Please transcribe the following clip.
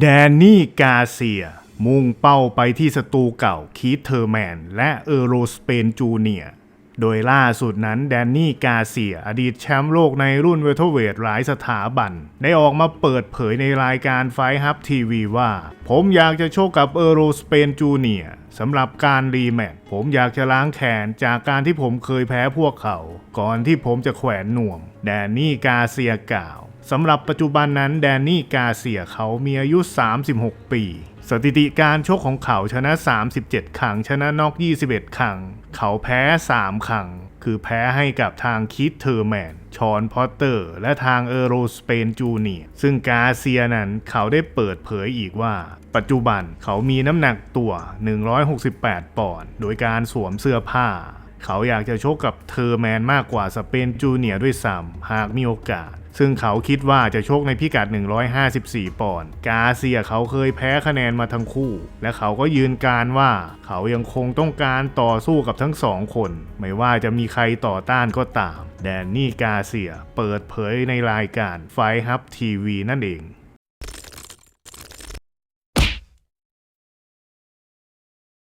แดนนี่กาเซีย มุ่งเป้าไปที่ศัตรูเก่าคีธเทอร์แมน และเออโรสเปนจูเนียโดยล่าสุดนั้นแดนนี่กาเซีย อดีตแชมป์โลกในรุ่นเวทเทอร์เวทหลายสถาบัน ได้ออกมาเปิดเผยในรายการไฟฮับทีวีว่า ผมอยากจะโชคกับเออโรสเปนจูเนียสำหรับการรีแมตช์ผมอยากจะล้างแค้นจากการที่ผมเคยแพ้พวกเขา ก่อนที่ผมจะแขวนหน่วม แดนนี่กาเซียกล่าว สำหรับปัจจุบันนั้นแดนนี่กาเซียเขามีอายุ 36 ปี สถิติการชกของเขาชนะ 37 ครั้ง ชนะนอก 21 ครั้ง เขาแพ้ 3 ครั้ง คือแพ้ให้กับทางคิดเทอร์แมน ชอนพอตเตอร์ และทางเออโรสเปนจูเนียซึ่งกาเซียนั้นเขาได้เปิดเผยอีกว่า ปัจจุบันเขามีน้ำหนักตัว 168 ปอนด์ โดยการสวมเสื้อผ้า เขาอยากจะชกกับเทอร์แมนมากกว่าสเปนจูเนียร์ด้วยซ้ำหากมีโอกาส ซึ่งเขาคิดว่าจะชกในพิกัด 154 ปอนด์ กาเซียเขาเคยแพ้คะแนนมาทั้งคู่ และเขาก็ยืนการว่า เขายังคงต้องการต่อสู้กับทั้งสองคน ไม่ว่าจะมีใครต่อต้านก็ตาม แดนนี่กาเซียเปิดเผยในรายการไฟฮับทีวีนั่นเอง